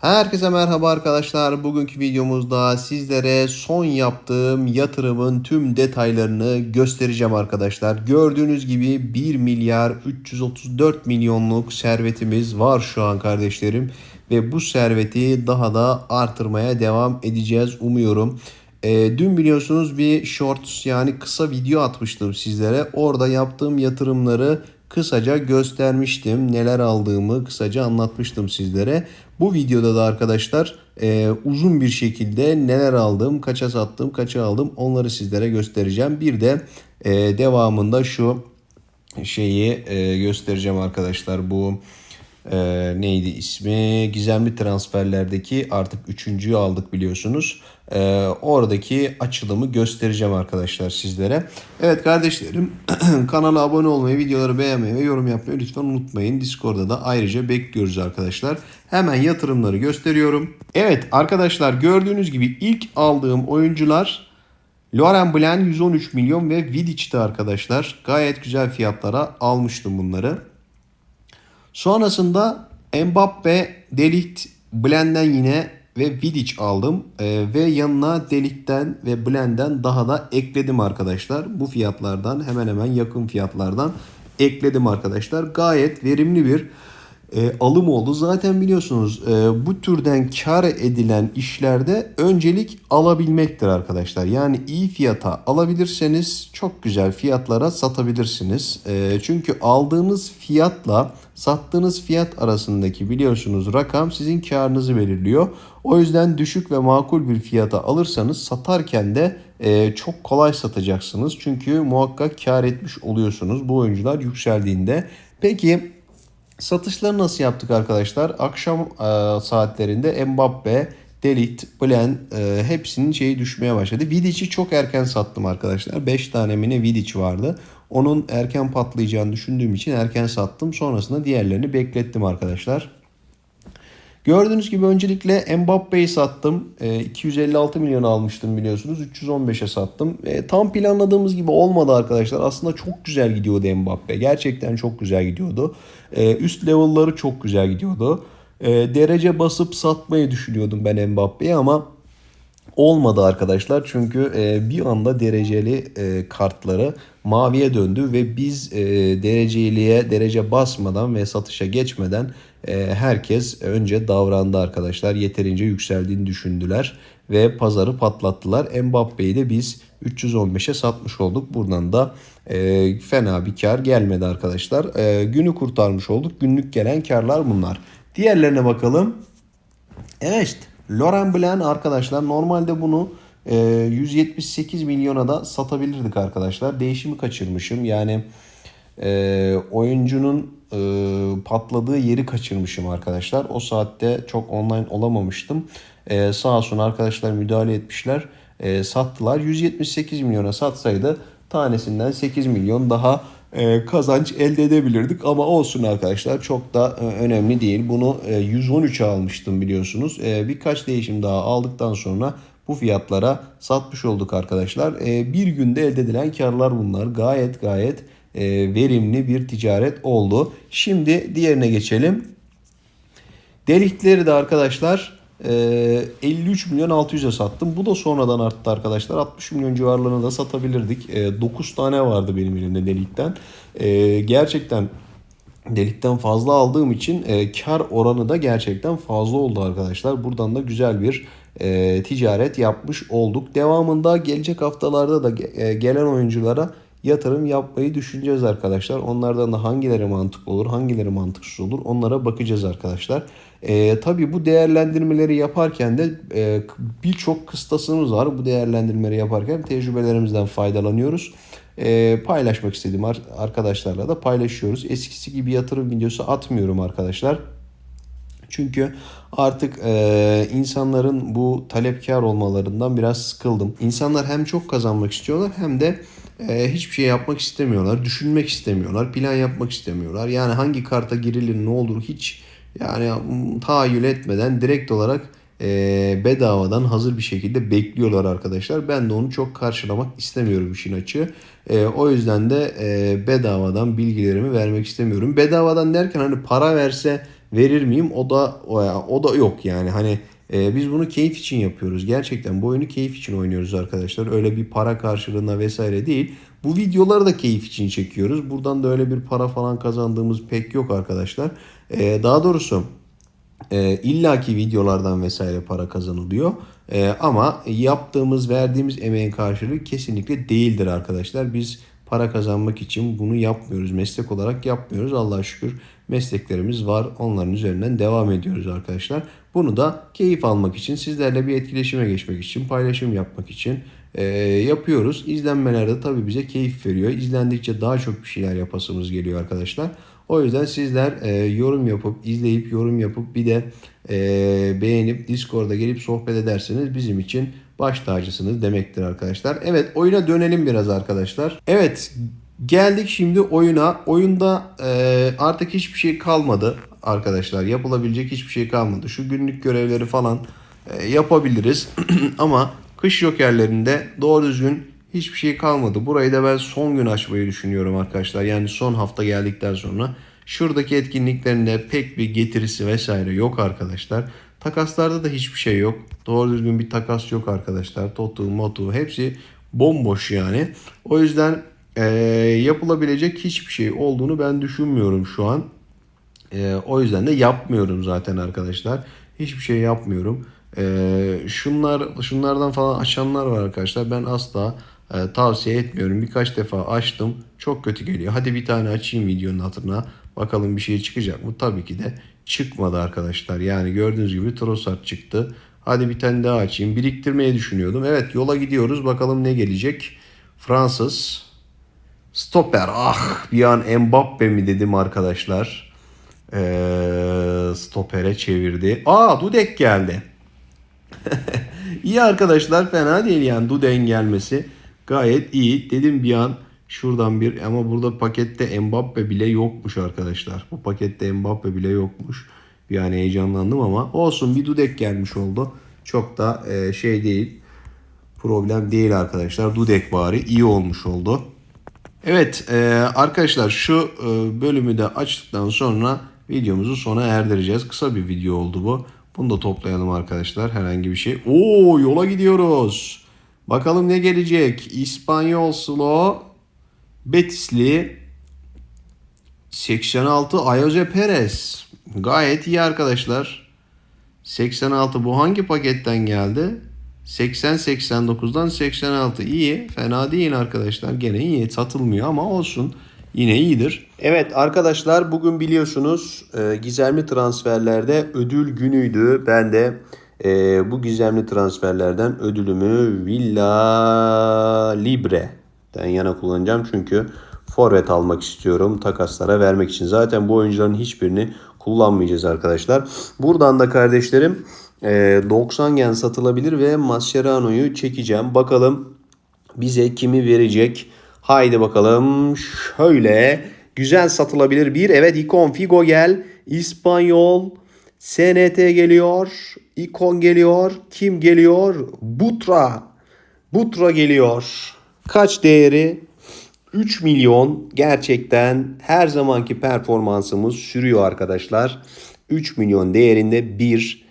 Herkese merhaba arkadaşlar. Bugünkü videomuzda sizlere son yaptığım yatırımın tüm detaylarını göstereceğim arkadaşlar. Gördüğünüz gibi 1 milyar 334 milyonluk servetimiz var şu an kardeşlerim. Ve bu serveti daha da artırmaya devam edeceğiz umuyorum. E, dün biliyorsunuz bir shorts yani kısa video atmıştım sizlere. Orada yaptığım yatırımları kısaca göstermiştim. Neler aldığımı kısaca anlatmıştım sizlere. Bu videoda da arkadaşlar e, uzun bir şekilde neler aldım, kaça sattım, kaça aldım onları sizlere göstereceğim. Bir de e, devamında şu şeyi e, göstereceğim arkadaşlar. Bu e, neydi ismi? Gizemli transferlerdeki artık üçüncüyü aldık biliyorsunuz. E, oradaki açılımı göstereceğim arkadaşlar sizlere. Evet kardeşlerim kanala abone olmayı, videoları beğenmeyi ve yorum yapmayı lütfen unutmayın. Discord'da da ayrıca bekliyoruz arkadaşlar. Hemen yatırımları gösteriyorum. Evet arkadaşlar gördüğünüz gibi ilk aldığım oyuncular Loren Blanc 113 milyon ve Vidic'ti arkadaşlar. Gayet güzel fiyatlara almıştım bunları. Sonrasında Mbappe, Delict, Blend'den yine ve Vidic aldım. Ee, ve yanına Delict'ten ve Blend'den daha da ekledim arkadaşlar. Bu fiyatlardan hemen hemen yakın fiyatlardan ekledim arkadaşlar. Gayet verimli bir e, alım oldu. Zaten biliyorsunuz e, bu türden kar edilen işlerde öncelik alabilmektir arkadaşlar. Yani iyi fiyata alabilirseniz çok güzel fiyatlara satabilirsiniz. E, çünkü aldığınız fiyatla sattığınız fiyat arasındaki biliyorsunuz rakam sizin karınızı belirliyor. O yüzden düşük ve makul bir fiyata alırsanız satarken de e, çok kolay satacaksınız. Çünkü muhakkak kar etmiş oluyorsunuz bu oyuncular yükseldiğinde. Peki Satışları nasıl yaptık arkadaşlar? Akşam e, saatlerinde Mbappe, Delit, Blen e, hepsinin şeyi düşmeye başladı. Vidic'i çok erken sattım arkadaşlar. 5 tane mi ne Vidic vardı. Onun erken patlayacağını düşündüğüm için erken sattım. Sonrasında diğerlerini beklettim arkadaşlar. Gördüğünüz gibi öncelikle Mbappe'yi sattım. E, 256 milyon almıştım biliyorsunuz. 315'e sattım. E, tam planladığımız gibi olmadı arkadaşlar. Aslında çok güzel gidiyordu Mbappe. Gerçekten çok güzel gidiyordu. E, üst level'ları çok güzel gidiyordu. E, derece basıp satmayı düşünüyordum ben Mbappe'yi ama olmadı arkadaşlar. Çünkü e, bir anda dereceli e, kartları maviye döndü ve biz e, dereceliğe derece basmadan ve satışa geçmeden e, herkes önce davrandı arkadaşlar. Yeterince yükseldiğini düşündüler ve pazarı patlattılar. Mbappe'yi de biz 315'e satmış olduk. Buradan da e, fena bir kar gelmedi arkadaşlar. E, günü kurtarmış olduk. Günlük gelen karlar bunlar. Diğerlerine bakalım. Evet. Laurent Blanc arkadaşlar normalde bunu 178 milyona da satabilirdik arkadaşlar. Değişimi kaçırmışım. Yani e, oyuncunun e, patladığı yeri kaçırmışım arkadaşlar. O saatte çok online olamamıştım. E, sağ olsun arkadaşlar müdahale etmişler. E, sattılar. 178 milyona satsaydı tanesinden 8 milyon daha e, kazanç elde edebilirdik. Ama olsun arkadaşlar çok da e, önemli değil. Bunu e, 113'e almıştım biliyorsunuz. E, birkaç değişim daha aldıktan sonra bu fiyatlara satmış olduk arkadaşlar. E, bir günde elde edilen karlar bunlar. Gayet gayet e, verimli bir ticaret oldu. Şimdi diğerine geçelim. Delikleri de arkadaşlar 53 e, milyon 600'e sattım. Bu da sonradan arttı arkadaşlar. 60 milyon civarlarına da satabilirdik. 9 tane vardı benim elimde delikten. E, gerçekten delikten fazla aldığım için kar oranı da gerçekten fazla oldu arkadaşlar. Buradan da güzel bir ticaret yapmış olduk. Devamında gelecek haftalarda da gelen oyunculara yatırım yapmayı düşüneceğiz arkadaşlar. Onlardan da hangileri mantıklı olur, hangileri mantıksız olur onlara bakacağız arkadaşlar. E, tabii bu değerlendirmeleri yaparken de e, birçok kıstasımız var. Bu değerlendirmeleri yaparken tecrübelerimizden faydalanıyoruz. E, paylaşmak istediğim arkadaşlarla da paylaşıyoruz. Eskisi gibi yatırım videosu atmıyorum arkadaşlar. Çünkü artık e, insanların bu talepkar olmalarından biraz sıkıldım. İnsanlar hem çok kazanmak istiyorlar hem de e, hiçbir şey yapmak istemiyorlar. Düşünmek istemiyorlar. Plan yapmak istemiyorlar. Yani hangi karta girilir ne olur hiç yani tahayyül etmeden direkt olarak e, bedavadan hazır bir şekilde bekliyorlar arkadaşlar. Ben de onu çok karşılamak istemiyorum işin açığı. E, o yüzden de e, bedavadan bilgilerimi vermek istemiyorum. Bedavadan derken hani para verse verir miyim? O da o, o da yok yani. Hani e, biz bunu keyif için yapıyoruz. Gerçekten bu oyunu keyif için oynuyoruz arkadaşlar. Öyle bir para karşılığında vesaire değil. Bu videoları da keyif için çekiyoruz. Buradan da öyle bir para falan kazandığımız pek yok arkadaşlar. E, daha doğrusu e, illaki videolardan vesaire para kazanılıyor. E, ama yaptığımız, verdiğimiz emeğin karşılığı kesinlikle değildir arkadaşlar. Biz para kazanmak için bunu yapmıyoruz. Meslek olarak yapmıyoruz. Allah'a şükür mesleklerimiz var. Onların üzerinden devam ediyoruz arkadaşlar. Bunu da keyif almak için, sizlerle bir etkileşime geçmek için, paylaşım yapmak için e, yapıyoruz. İzlenmeler de tabii bize keyif veriyor. İzlendikçe daha çok bir şeyler yapasımız geliyor arkadaşlar. O yüzden sizler e, yorum yapıp, izleyip, yorum yapıp bir de e, beğenip Discord'a gelip sohbet ederseniz bizim için baş tacısınız demektir arkadaşlar. Evet oyuna dönelim biraz arkadaşlar. Evet geldik şimdi oyuna. Oyunda e, artık hiçbir şey kalmadı arkadaşlar. Yapılabilecek hiçbir şey kalmadı. Şu günlük görevleri falan e, yapabiliriz. Ama kış jokerlerinde doğru düzgün hiçbir şey kalmadı. Burayı da ben son gün açmayı düşünüyorum arkadaşlar. Yani son hafta geldikten sonra. Şuradaki etkinliklerinde pek bir getirisi vesaire yok arkadaşlar. Takaslarda da hiçbir şey yok. Doğru düzgün bir takas yok arkadaşlar. Totu, motu hepsi bomboş yani. O yüzden e, yapılabilecek hiçbir şey olduğunu ben düşünmüyorum şu an. E, o yüzden de yapmıyorum zaten arkadaşlar. Hiçbir şey yapmıyorum. E, şunlar şunlardan falan açanlar var arkadaşlar. Ben asla e, tavsiye etmiyorum. Birkaç defa açtım. Çok kötü geliyor. Hadi bir tane açayım videonun hatırına. Bakalım bir şey çıkacak mı? Tabii ki de çıkmadı arkadaşlar. Yani gördüğünüz gibi Trossard çıktı. Hadi bir tane daha açayım. Biriktirmeyi düşünüyordum. Evet yola gidiyoruz. Bakalım ne gelecek. Fransız. Stoper. Ah bir an Mbappe mi dedim arkadaşlar. Ee, stopere çevirdi. Aa Dudek geldi. iyi arkadaşlar fena değil yani Dudek'in gelmesi. Gayet iyi. Dedim bir an şuradan bir ama burada pakette Mbappe bile yokmuş arkadaşlar. Bu pakette Mbappe bile yokmuş. Bir an heyecanlandım ama olsun bir Dudek gelmiş oldu. Çok da e, şey değil. Problem değil arkadaşlar. Dudek bari iyi olmuş oldu. Evet e, arkadaşlar şu e, bölümü de açtıktan sonra videomuzu sona erdireceğiz. Kısa bir video oldu bu. Bunu da toplayalım arkadaşlar. Herhangi bir şey. Oo yola gidiyoruz. Bakalım ne gelecek. İspanyol Slow. Betisli. 86 Ayoze Perez. Gayet iyi arkadaşlar. 86 bu hangi paketten geldi? 80-89'dan 86 iyi. Fena değil arkadaşlar. Gene iyi. Satılmıyor ama olsun. Yine iyidir. Evet arkadaşlar bugün biliyorsunuz e, gizemli transferlerde ödül günüydü. Ben de e, bu gizemli transferlerden ödülümü Villa Libre'den yana kullanacağım. Çünkü forvet almak istiyorum takaslara vermek için. Zaten bu oyuncuların hiçbirini kullanmayacağız arkadaşlar. Buradan da kardeşlerim e, 90 gen satılabilir ve Mascherano'yu çekeceğim. Bakalım bize kimi verecek? Haydi bakalım şöyle güzel satılabilir bir. Evet ikon Figo gel. İspanyol SNT geliyor. İkon geliyor. Kim geliyor? Butra. Butra geliyor. Kaç değeri? 3 milyon gerçekten her zamanki performansımız sürüyor arkadaşlar. 3 milyon değerinde bir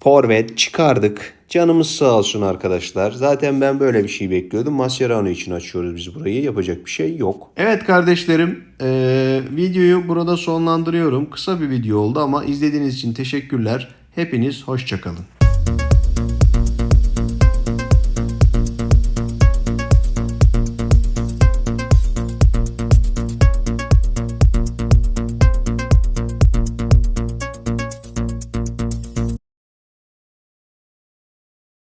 forvet çıkardık. Canımız sağ olsun arkadaşlar. Zaten ben böyle bir şey bekliyordum. Mascherano için açıyoruz biz burayı. Yapacak bir şey yok. Evet kardeşlerim. Ee, videoyu burada sonlandırıyorum. Kısa bir video oldu ama izlediğiniz için teşekkürler. Hepiniz hoşçakalın.